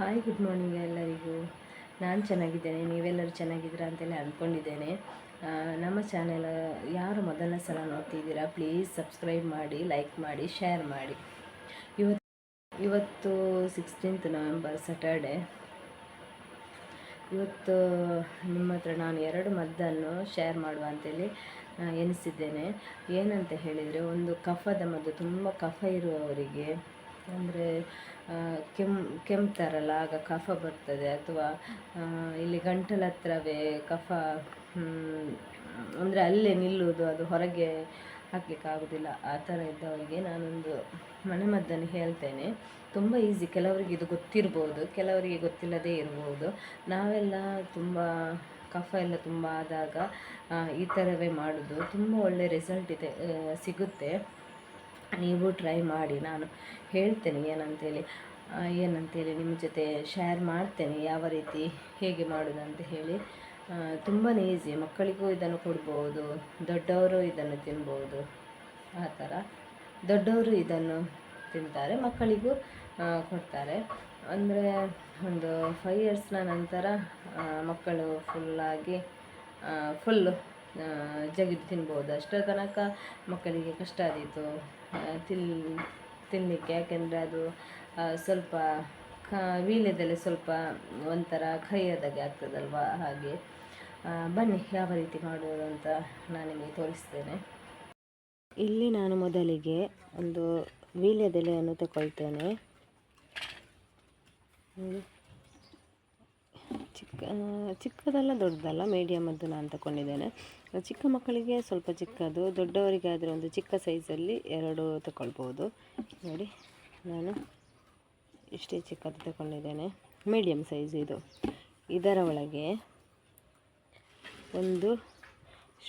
Hi good morning ಎಲ್ಲರಿಗೂ. ನಾನು ಚೆನ್ನಾಗಿದ್ದೇನೆ, ನೀವೆಲ್ಲರೂ ಚೆನ್ನಾಗಿದ್ದೀರಾ ಅಂತೇಳಿ ಅಂದ್ಕೊಂಡಿದ್ದೇನೆ ನಮ್ಮ ಚಾನೆಲ್ ಯಾರು ಮೊದಲನೇ ಸಲ ನೋಡ್ತಿದ್ದೀರಾ ಪ್ಲೀಸ್ ಸಬ್ಸ್ಕ್ರೈಬ್ ಮಾಡಿ ಲೈಕ್ ಮಾಡಿ ಶೇರ್ ಮಾಡಿ. ಇವತ್ತು ಇವತ್ತು ಸಿಕ್ಸ್ಟೀನ್ತ್ ನವೆಂಬರ್ ಸ್ಯಾಟರ್ಡೆ ಇವತ್ತು ನಿಮ್ಮ ಹತ್ರ ನಾನು ಎರಡು ಮದ್ದನ್ನು ಶೇರ್ ಮಾಡುವ ಅಂತೇಳಿ ಎನಿಸಿದ್ದೇನೆ ಏನಂತ ಹೇಳಿದರೆ, ಒಂದು ಕಫದ ಮದ್ದು, ತುಂಬ ಕಫ ಇರುವವರಿಗೆ ಅಂದರೆ ಕೆಮ್, ಕೆಮ್ತಾರಲ್ಲ, ಆಗ ಕಫ ಬರ್ತದೆ. ಅಥವಾ ಇಲ್ಲಿ ಗಂಟಲ ಹತ್ರವೇ ಕಫ ಅಂದರೆ ಅಲ್ಲೇ ನಿಲ್ಲುವುದು, ಅದು ಹೊರಗೆ ಹಾಕ್ಲಿಕ್ಕೆ ಆಗೋದಿಲ್ಲ. ಆ ಥರ ಇದ್ದವರಿಗೆ ನಾನೊಂದು ಮನೆಮದ್ದನ್ನು ಹೇಳ್ತೇನೆ. ತುಂಬ ಈಸಿ. ಕೆಲವರಿಗೆ ಇದು ಗೊತ್ತಿರ್ಬೋದು. ಕೆಲವರಿಗೆ ಗೊತ್ತಿಲ್ಲದೇ ಇರ್ಬೋದು. ನಾವೆಲ್ಲ ತುಂಬ, ಕಫ ಎಲ್ಲ ತುಂಬ ಆದಾಗ ಈ ಥರವೇ ಮಾಡೋದು. ತುಂಬ ಒಳ್ಳೆ ರಿಸಲ್ಟ್ ಇದೆ ಸಿಗುತ್ತೆ. ನೀವು ಟ್ರೈ ಮಾಡಿ, ನಾನು ಹೇಳ್ತೇನೆ ಏನಂತೇಳಿ. ಏನಂತೇಳಿ ನಿಮ್ಮ ಜೊತೆ ಶೇರ್ ಮಾಡ್ತೇನೆ ಯಾವ ರೀತಿ, ಹೇಗೆ ಮಾಡೋದು ಅಂತ ಹೇಳಿ. ತುಂಬಾ ಈಸಿ ಮಕ್ಕಳಿಗೂ ಇದನ್ನು ಕೊಡ್ಬೋದು, ದೊಡ್ಡವರು ಇದನ್ನು ತಿನ್ಬೋದು, ಆ ಥರ. ದೊಡ್ಡವರು ಇದನ್ನು ತಿಂತಾರೆ, ಮಕ್ಕಳಿಗೂ ಕೊಡ್ತಾರೆ. ಅಂದರೆ ಒಂದು ಫೈವ್ ಇಯರ್ಸ್ನ ನಂತರ ಮಕ್ಕಳು ಫುಲ್ಲಾಗಿ ಫುಲ್ಲು ಜಗಿದು ತಿನ್ಬೋದು. ಅಷ್ಟರ ತನಕ ಮಕ್ಕಳಿಗೆ ಕಷ್ಟ ಆದೀತು. ತಿನ್ ತಿನ್ನಲಿಕ್ಕೆ ಯಾಕೆಂದರೆ ಅದು ಸ್ವಲ್ಪ ಕ, ವೀಳ್ಯದೆಲೆ ಸ್ವಲ್ಪ ಒಂಥರ ಕೈಯದಾಗೆ ಆಗ್ತದಲ್ವ? ಹಾಗೆ ಬನ್ನಿ, ಯಾವ ರೀತಿ ಮಾಡೋದು ಅಂತ ನಾನು ನಿಮಗೆ ತೋರಿಸ್ತೇನೆ. ಇಲ್ಲಿ ನಾನು ಮೊದಲಿಗೆ ಒಂದು ವೀಳ್ಯದೆಲೆಯನ್ನು ತಗೊಳ್ತೇನೆ ಚಿಕ್ಕದಲ್ಲ ದೊಡ್ಡದಲ್ಲ ಮೀಡಿಯಮದ್ದು ನಾನು ತಗೊಂಡಿದ್ದೇನೆ ಚಿಕ್ಕ ಮಕ್ಕಳಿಗೆ ಸ್ವಲ್ಪ ಚಿಕ್ಕದು ದೊಡ್ಡವರಿಗೆ ಆದರೆ ಒಂದು ಚಿಕ್ಕ ಸೈಜಲ್ಲಿ ಎರಡು ತಗೊಳ್ಬೋದು ನೋಡಿ, ನಾನು ಇಷ್ಟೇ ಚಿಕ್ಕದು ತಗೊಂಡಿದ್ದೇನೆ ಮೀಡಿಯಮ್ ಸೈಜ್ ಇದು. ಇದರ ಒಳಗೆ ಒಂದು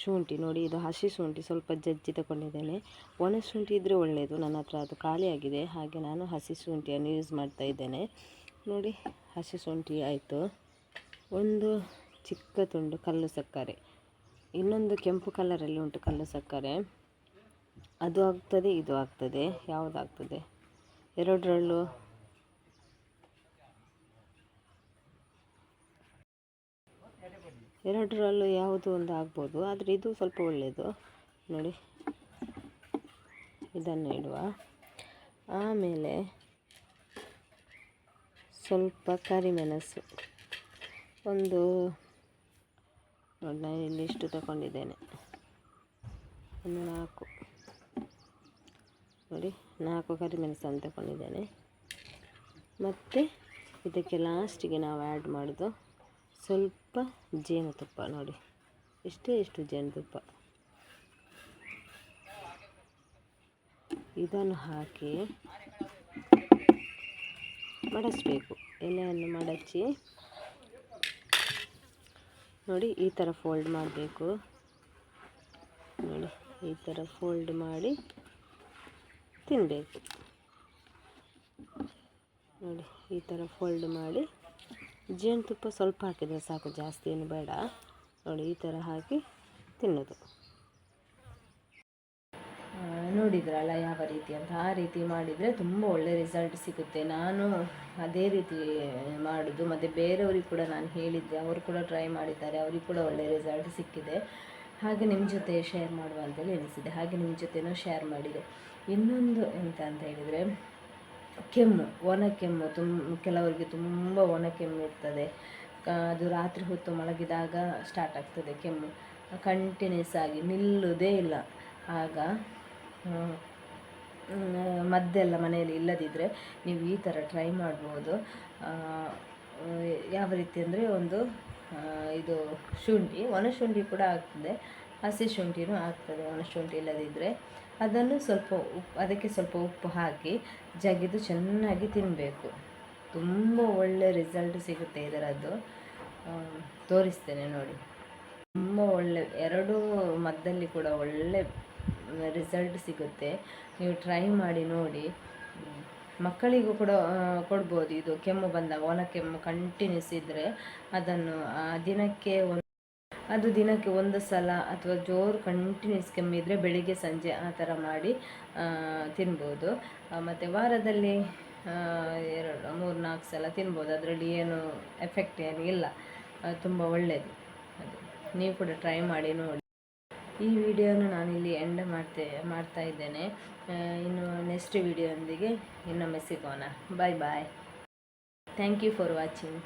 ಶುಂಠಿ, ನೋಡಿ, ಇದು ಹಸಿ ಶುಂಠಿ, ಸ್ವಲ್ಪ ಜಜ್ಜಿ ತಗೊಂಡಿದ್ದೇನೆ ಒಣ ಶುಂಠಿ ಇದ್ದರೆ ಒಳ್ಳೆಯದು ನನ್ನ ಹತ್ರ ಅದು ಖಾಲಿಯಾಗಿದೆ ಹಾಗೆ ನಾನು ಹಸಿ ಶುಂಠಿಯನ್ನು ಯೂಸ್ ಮಾಡ್ತಾ ಇದ್ದೇನೆ. ನೋಡಿ, ಹಸಿ ಶುಂಠಿ ಆಯಿತು. ಒಂದು ಚಿಕ್ಕ ತುಂಡು ಕಲ್ಲು ಸಕ್ಕರೆ. ಇನ್ನೊಂದು ಕೆಂಪು ಕಲರಲ್ಲಿ ಉಂಟು ಕಲ್ಲು ಸಕ್ಕರೆ. ಅದು ಆಗ್ತದೆ, ಇದು ಆಗ್ತದೆ, ಯಾವುದಾಗ್ತದೆ? ಎರಡರಲ್ಲೂ ಎರಡರಲ್ಲೂ ಯಾವುದು ಒಂದು ಆಗ್ಬೋದು, ಆದರೆ ಇದು ಸ್ವಲ್ಪ ಒಳ್ಳೆಯದು ನೋಡಿ, ಇದನ್ನು ಇಡುವ. ಆಮೇಲೆ ಸ್ವಲ್ಪ ಕರಿಮೆಣಸು. ಒಂದು ನೋಡಿ ನಾನು ಇಲ್ಲಿ ಇಷ್ಟು ತಗೊಂಡಿದ್ದೇನೆ. ಒಂದು ನಾಲ್ಕು. ನೋಡಿ, ನಾಲ್ಕು ಕರಿಮೆಣಸನ್ನು ತಗೊಂಡಿದ್ದೇನೆ. ಮತ್ತು ಇದಕ್ಕೆ ಲಾಸ್ಟಿಗೆ ನಾವು ಆ್ಯಡ್ ಮಾಡೋದು ಸ್ವಲ್ಪ ಜೇನುತುಪ್ಪ ನೋಡಿ. ಇಷ್ಟೇ ಇಷ್ಟು ಜೇನುತುಪ್ಪ. ಇದನ್ನು ಹಾಕಿ ಮಡಚಬೇಕು ಎಲೆಯನ್ನು ಮಡಚಿ ನೋಡಿ, ಈ ಥರ ಫೋಲ್ಡ್ ಮಾಡಬೇಕು. ನೋಡಿ, ಈ ಥರ ಫೋಲ್ಡ್ ಮಾಡಿ ತಿನ್ನಬೇಕು ನೋಡಿ, ಈ ಥರ ಫೋಲ್ಡ್ ಮಾಡಿ ಜೇನುತುಪ್ಪ ಸ್ವಲ್ಪ ಹಾಕಿದರೆ ಸಾಕು, ಜಾಸ್ತಿ ಏನು ಬೇಡ. ನೋಡಿ, ಈ ಥರ ಹಾಕಿ ತಿನ್ನೋದು. ನೋಡಿದ್ರಲ್ಲ ಯಾವ ರೀತಿ ಅಂತ, ಆ ರೀತಿ ಮಾಡಿದರೆ ತುಂಬ ಒಳ್ಳೆ ರಿಸಲ್ಟ್ ಸಿಗುತ್ತೆ. ನಾನು ಅದೇ ರೀತಿ ಮಾಡೋದು. ಮತ್ತು ಬೇರೆಯವ್ರಿಗೆ ಕೂಡ ನಾನು ಹೇಳಿದ್ದೆ. ಅವರು ಕೂಡ ಟ್ರೈ ಮಾಡಿದ್ದಾರೆ. ಅವ್ರಿಗೆ ಕೂಡ ಒಳ್ಳೆ ರಿಸಲ್ಟ್ ಸಿಕ್ಕಿದೆ. ಹಾಗೆ ನಿಮ್ಮ ಜೊತೆ ಶೇರ್ ಮಾಡುವ ಅಂತೇಳಿ ಎನಿಸಿದೆ ಹಾಗೆ ನಿಮ್ಮ ಜೊತೆನೂ ಶೇರ್ ಮಾಡಿದೆ. ಇನ್ನೊಂದು ಎಂತ ಅಂತ ಹೇಳಿದರೆ, ಕೆಮ್ಮು, ಒಣ ಕೆಮ್ಮು ತುಂಬ ಕೆಲವರಿಗೆ ತುಂಬ ಒಣ ಕೆಮ್ಮು ಇರ್ತದೆ. ಅದು ರಾತ್ರಿ ಹೊತ್ತು ಮಲಗಿದಾಗ ಸ್ಟಾರ್ಟ್ ಆಗ್ತದೆ ಕೆಮ್ಮು. ಕಂಟಿನ್ಯೂಸ್ ಆಗಿ ನಿಲ್ಲುವುದೇ ಇಲ್ಲ. ಆಗ ಮದ್ದೆಲ್ಲ ಮನೆಯಲ್ಲಿ ಇಲ್ಲದಿದ್ದರೆ ನೀವು ಈ ಥರ ಟ್ರೈ ಮಾಡ್ಬೋದು. ಯಾವ ರೀತಿ ಅಂದರೆ ಒಂದು ಇದು ಶುಂಠಿ, ಒಣಶುಂಠಿ ಕೂಡ ಆಗ್ತದೆ. ಹಸಿ ಶುಂಠಿನೂ ಆಗ್ತದೆ, ಒಣಶುಂಠಿ ಇಲ್ಲದಿದ್ದರೆ ಅದನ್ನು ಸ್ವಲ್ಪ ಉಪ್ಪು ಅದಕ್ಕೆ ಸ್ವಲ್ಪ ಉಪ್ಪು ಹಾಕಿ ಜಗಿದು ಚೆನ್ನಾಗಿ ತಿನ್ನಬೇಕು ತುಂಬ ಒಳ್ಳೆ ರಿಸಲ್ಟ್ ಸಿಗುತ್ತೆ ಇದರದ್ದು. ತೋರಿಸ್ತೇನೆ ನೋಡಿ. ತುಂಬ ಒಳ್ಳೆ, ಎರಡೂ ಮದ್ದಲ್ಲಿ ಕೂಡ ಒಳ್ಳೆ ರಿಸಲ್ಟ್ ಸಿಗುತ್ತೆ. ನೀವು ಟ್ರೈ ಮಾಡಿ ನೋಡಿ. ಮಕ್ಕಳಿಗೂ ಕೂಡ ಕೊಡ್ಬೋದು. ಇದು ಕೆಮ್ಮು ಬಂದಾಗ, ಒಣ ಕೆಮ್ಮು ಕಂಟಿನ್ಯೂಸ್ ಇದ್ದರೆ ಅದನ್ನು ದಿನಕ್ಕೆ ಒಂದು, ಅದು ದಿನಕ್ಕೆ ಒಂದು ಸಲ ಅಥವಾ ಜೋರು ಕಂಟಿನ್ಯೂಸ್ ಕೆಮ್ಮಿದ್ರೆ ಬೆಳಿಗ್ಗೆ, ಸಂಜೆ ಆ ಥರ ಮಾಡಿ ತಿನ್ಬೋದು. ಮತ್ತು ವಾರದಲ್ಲಿ ಎರಡು, ಮೂರು, ನಾಲ್ಕು ಸಲ ತಿನ್ಬೋದು. ಅದರಲ್ಲಿ ಏನು ಎಫೆಕ್ಟ್ ಏನು ಇಲ್ಲ. ತುಂಬ ಒಳ್ಳೆಯದು ಅದು ನೀವು ಕೂಡ ಟ್ರೈ ಮಾಡಿ ನೋಡಿ. ಈ ವಿಡಿಯೋನ ನಾನಿಲ್ಲಿ ಎಂಡ್ ಮಾಡ್ತೇ, ಮಾಡ್ತಾ ಇದ್ದೇನೆ. ಇನ್ನು ನೆಕ್ಸ್ಟ್ ವಿಡಿಯೋದೊಂದಿಗೆ ಇನ್ನೊಮ್ಮೆ ಸಿಗೋಣ. Bye bye thank you for watching